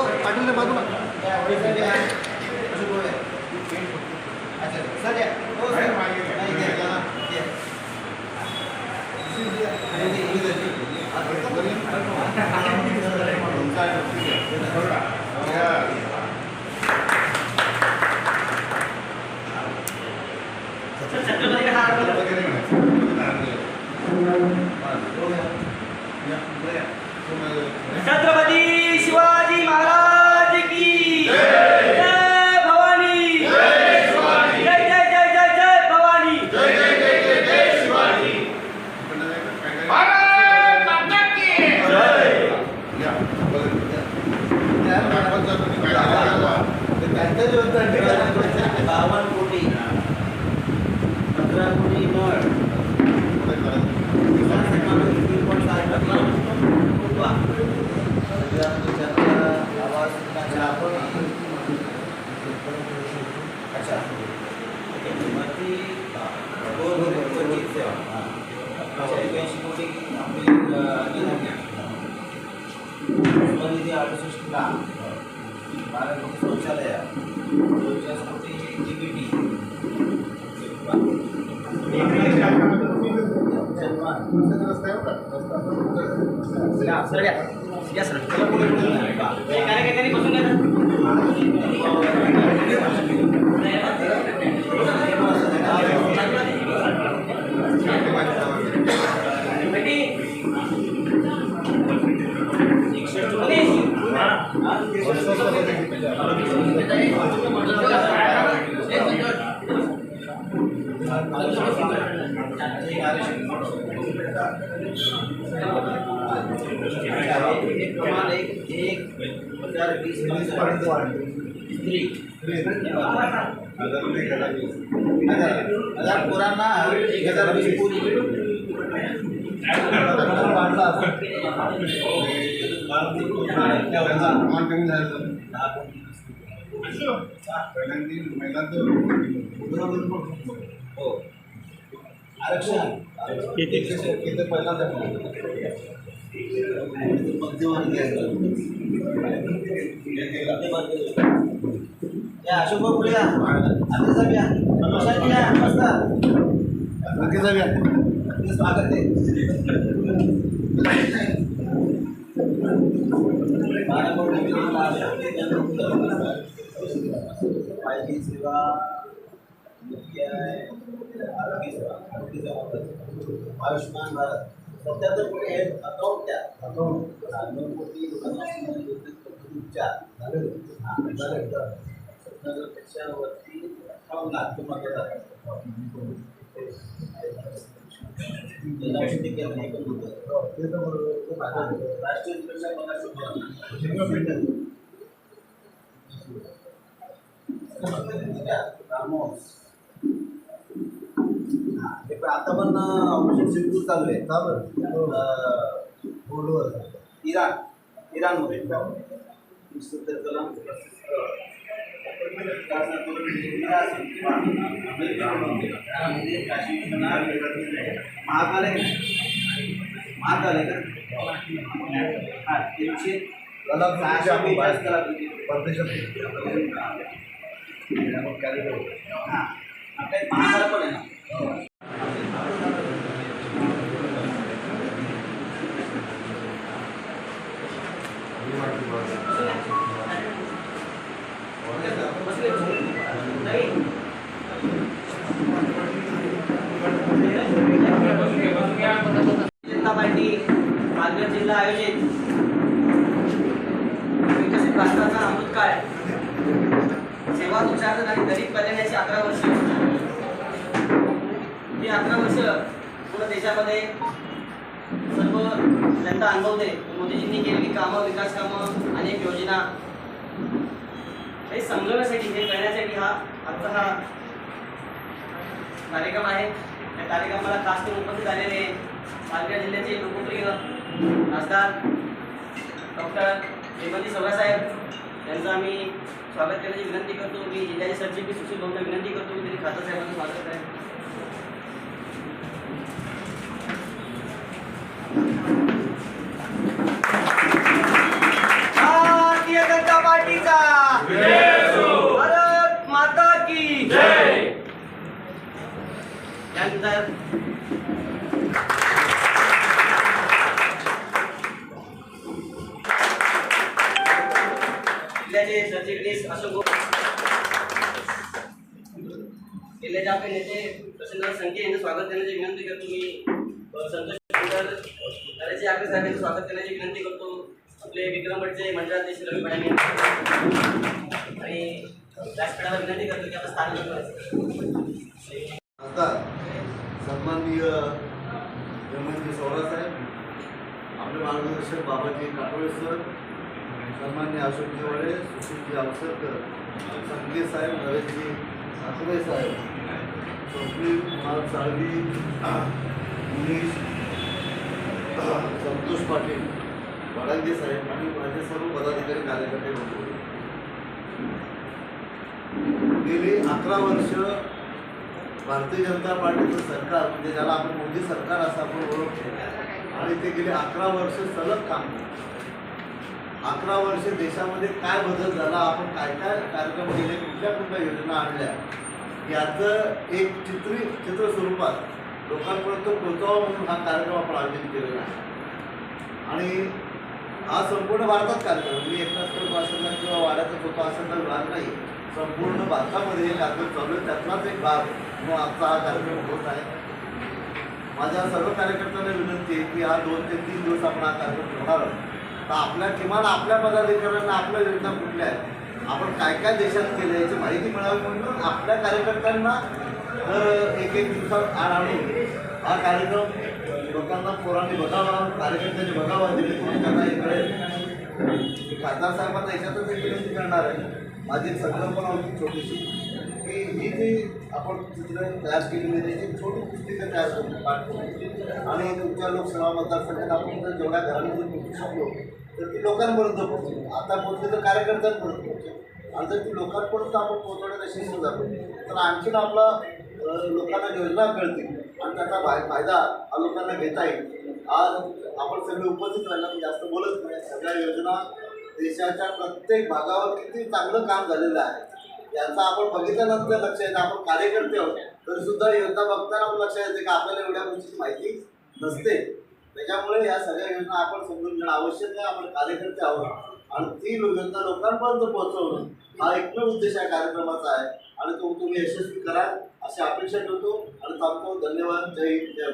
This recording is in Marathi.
तो पाटील बाजूला छत्रपती शिवाजी महाराज की जय भवानी जय जय जय जय जय भवानी बावन्न कोटी पंधरा कोटी नळ अच्छा वरती दोन पंचवीस सेवा एक्याऐंशी कोटी आपली निधी अडुसष्ट बारा कोटी शौचालय चौचाळीस कोटी जी बी टी या सर कार्यकर्त्यांनी बसून घ्या. हजार वीस हजार पोरांना एक हजार वीस आरक्षण किती पहिल्यांदा या अशोक पुढे या. आता साहेब या. प्रशांत या. जाऊया स्वागत है आयुष्मान भारत सत्याहत्तर कोटी आहेत अकाउंट त्या उपचार लाख औषधी केंद्र एकूण होतं राष्ट्रीय सुरक्षा पगार रामोस हा, हे पण आता पण ऑपरेशन सिंधू चालू आहे का बरं बोर्डवर इराण इराणमध्ये विश्वयुद्ध कलम महाकाल आहे का हा. तीनशे सहाशे बेचाळीस कलाकृती हा आपल्या महाकाल पण आहे ना? मी अकरा वर्ष पूर्ण देशामध्ये सर्व जनता अनुभवते. मोदीजींनी केलेली कामं विकास कामं अनेक योजना. हे समजवण्यासाठी हे करण्यासाठी हा आमचा हा कार्यक्रम आहे. त्या कार्यक्रमाला खास करून उपस्थित झालेले पालघर जिल्ह्याचे लोकप्रिय खासदार डॉक्टर हेमंती सवरासाहेब यांचं आम्ही स्वागत करण्याची विनंती करतो. मी जिल्ह्याचे सरचिटणीस सुशील भाऊंना विनंती करतो. की त्यांनी खासदार साहेबांचं स्वागत आहे जिल्ह्याचे सरचिटणीस अशोक जिल्ह्याचे आपले नेते प्रसन्न संख्ये यांचं स्वागत करण्याची विनंती करतो मी. संतोष करायचे आपले साहेबांचं स्वागत करण्याची विनंती करतो. आपले विक्रम भटचे मंडळाध्यक्ष रवी भडाणे आणि व्यासपीठाला विनंती करतो की आपण स्थान घेऊन आता सन्माननीय यमनजी साहेब आपले मार्गदर्शक बाबाजी काटोळे सर सन्मान्य अशोकजी वडे सुशीलजी आवसरकर संगीत साहेब नरेशजी साखरे साहेब. स्वप्नील कुमार साळवी मुनीश संतोष पाटील वडांगे साहेब आणि माझे सर्व पदाधिकारी कार्यकर्ते होते. गेली अकरा वर्ष भारतीय जनता पार्टीचं सरकार म्हणजे ज्याला आपण मोदी सरकार असं आपण ओळखतो आणि ते गेले अकरा वर्ष सलग काम करते अकरा वर्ष देशामध्ये काय बदल झाला आपण काय काय कार्यक्रम केले कुठल्या कुठल्या योजना आणल्या याचं एक चित्री चित्र स्वरूपात लोकांपर्यंत पोहोचावं म्हणून हा कार्यक्रम आपण आयोजित केलेला आहे. आणि हा संपूर्ण भारतात कार्यक्रम मी एकटाच करत किंवा वाड्याचा होतो असं तर भाग नाही संपूर्ण भारतामध्ये हे कार्यक्रम चालू आहे त्यातलाच एक भाग म्हणून आजचा हा कार्यक्रम होत आहे. माझ्या सर्व कार्यकर्त्यांना विनंती आहे की हा दोन ते तीन दिवस आपण हा कार्यक्रम होणार आहोत. तर आपल्या किमान आपल्या पदाधिकाऱ्यांना आपल्या योजना कुठल्या आहेत? आपण काय काय देशात केलं याची माहिती मिळावी म्हणून आपल्या कार्यकर्त्यांना तर एक एक दिवसात आड आणून हा कार्यक्रम लोकांना पोरांनी बघावा कार्यकर्त्यांनी बघावा जेणेकरून त्यांना इकडे खासदार साहेबांना याच्यातच एक विनंती करणार आहे माझी एक संकल्पना होती छोटीशी की ही जी आपण चित्र तयार केलेली आहे ती छोटी पुस्तिका तयार करून पाठ आणि तुमच्या लोकसभा मतदारसंघात आपण जर जेवढ्या घरांनी जर शकलो तर ती लोकांपर्यंत पोहोचली. आता पोहोचली तर कार्यकर्त्यांपर्यंत पोहोचेल. आणि जर ती लोकांपर्यंत आपण पोहोचवण्यात यशस्वी झालो तर आणखीन आपला लोकांना योजना कळतील. आणि त्याचा फाय फायदा हा लोकांना घेता येईल. आज आपण सगळे उपस्थित राहिला जास्त बोलत नाही. सगळ्या योजना देशाच्या प्रत्येक भागावर किती चांगलं काम झालेलं आहे याचा आपण बघितल्यानंतर लक्ष येतं. आपण कार्यकर्ते आहोत तरीसुद्धा योजना बघताना आपण लक्षात येते की आपल्याला एवढ्या गोष्टीची माहिती नसते. त्याच्यामुळे या सगळ्या योजना आपण समजून घेणं आवश्यक आहे. आपण कार्यकर्ते आहोत. आणि ती योजना लोकांपर्यंत पोहोचवणं हा एकमेव उद्देश या कार्यक्रमाचा आहे. आणि तो तुम्ही यशस्वी करा अशी अपेक्षा ठेवतो. आणि थांबतो. धन्यवाद. जय जय